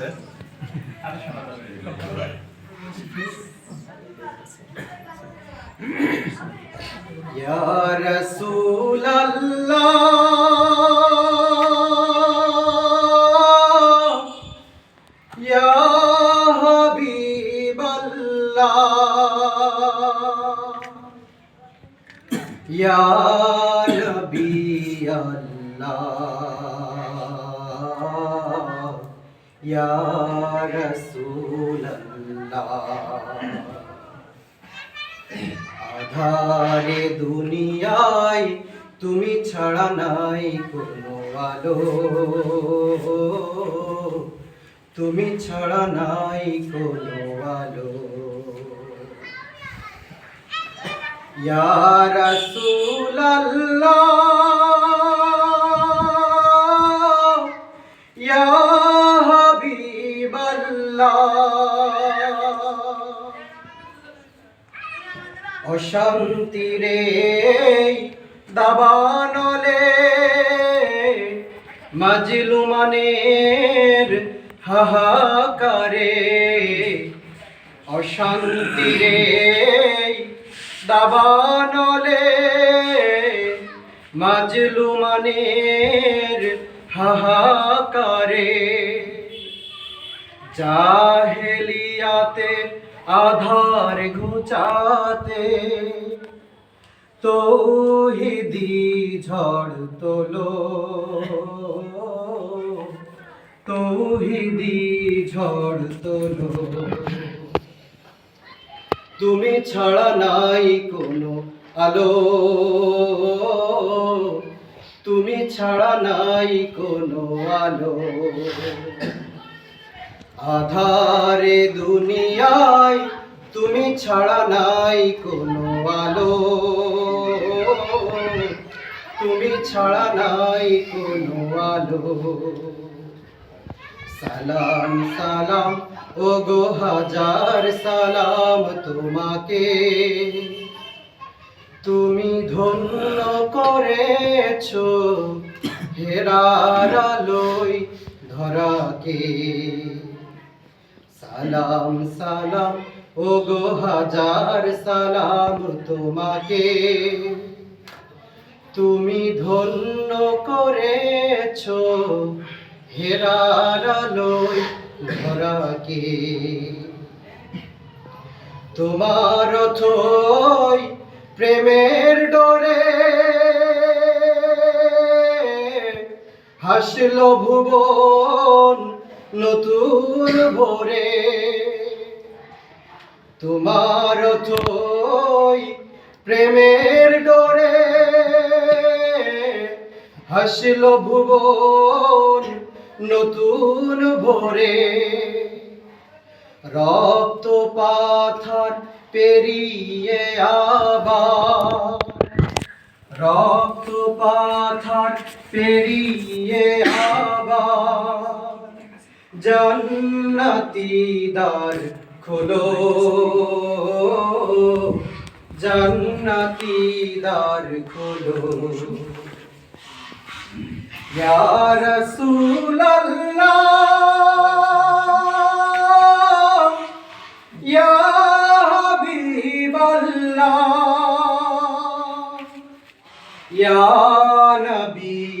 আছে। আরে শোনা ইয়া রাসূলাল্লাহ ইয়া হাবিবাল্লাহ ইয়া নবিয়াল্লাহ। ইয়া রাসূলাল্লাহ আধারে দুনিয়ায় তুমি ছাড়া নাই কোনো আলো তুমি ছাড়া নাই কোনো আলো ইয়া রাসূলাল্লাহ হাবিবাল্লাহ অশান্তিরে দাবানলে মাজলুমানের হাহাকারে অশান্তিরে দাবানলে মাজলুমানের হাহাকারে জাহেলিয়াতে, আধার ঘুচাতে, তৌহিদি ঝড় তোলো। তৌহিদি ঝড় তোলো। তুমি ছাড়া নাই কোনো আলো। তুমি ছাড়া নাই কোনো আলো। আধারে দুনিয়ায় তুমি ছাড়া নাই কোনো আলো। তুমি ছাড়া নাই কোনো আলো। সালাম সালাম ও গো হাজার সালাম তোমাকে। তুমি ধন্য করেছ হেরার আলোয় ধরাকে। সালাম সালাম ও গো হাজার সালাম তোমাকে। তুমি ধন্য করেছ হেরার ধরাকে তোমার থই প্রেমের ডোরে হাসল ভুবন নতুন ভোরে তোমার থই প্রেমের ডোরে হাসল ভুবন নতুন ভোরে। রক্ত পাথর পেরিয়ে আবার, রক্ত পাথর পেরিয়ে আবার জান্নাতি দ্বার খোলো। জান্নাতি দ্বার খোলো। ইয়া রাসূলাল্লাহ ইয়া ইয়া রাসূলাল্লাহ